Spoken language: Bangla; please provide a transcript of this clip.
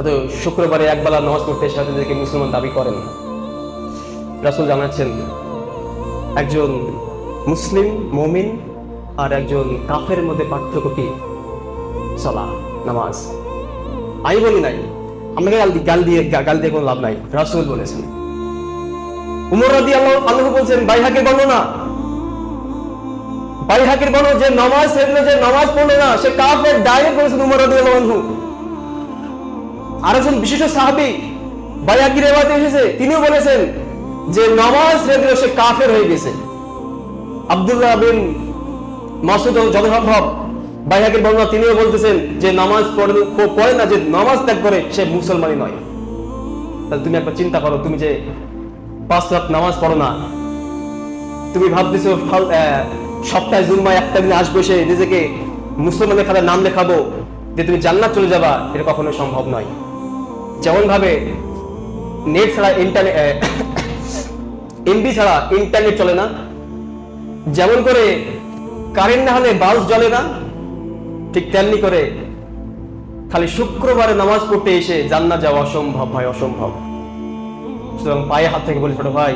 এত শুক্রবারে একবেলা নামাজ পড়তে এসে তাদেরকে মুসলমান দাবি করেন। না রাসুল জানাচ্ছেন, একজন মুসলিম, মমিন আর একজন কাফের মধ্যে পার্থক্য কি? সলা নামাজ। আমি বলি নাই আমাকে গাল গাল দিয়ে গাল দিয়ে কোনো লাভ নাই, রাসুল বলেছেন। উমর রাদি আল্লাহ আল্লাহ বলছেন, বাইহাকের বর্ণনা। বাইহাকের বর্ণনা যে নামাজ ছেড়ে যে নামাজ পড়ল না, সে কাফের ডাইরেক্ট বলেছেন উমর রাদি আল্লাহ আর একজন বিশিষ্ট সাহাবি বাইহাকির এবারে এসেছে, তিনিও বলেছেন যে নামাজ দিল সে কাফের হয়ে গেছে। আব্দুল্লাহ বিন মাসুদ যত সম্ভব বাইহাকের বর্ণনা তিনিও বলতেছেন যে নামাজ পড়ে পড়ে না, যে নামাজ ত্যাগ করে সে মুসলমানই নয়। তাহলে তুমি একবার চিন্তা করো, তুমি যে পাঁচ রাত নামাজ পড়ো না, তুমি ভাবতেছো সপ্তাহে জুম্মায় একটা দিন আসবে সে, নিজেকে মুসলমানের খাতায় নাম লেখাবো, যে তুমি জান্নাত চলে যাবা, এটা কখনো সম্ভব নয়। যেমন ভাবে নেট ছাড়া ইন্টারনেট এমবি ছাড়া ইন্টারনেট চলে না, যেমন করে কারেন্ট না হলে বাস জ্বলে না, ঠিক তেমনি করে খালি শুক্রবারে নামাজ পড়তে এসে জান্নাত যাওয়া অসম্ভব ভাই, অসম্ভব। সুতরাং পায়ে হাত থেকে বলি, ছোট ভাই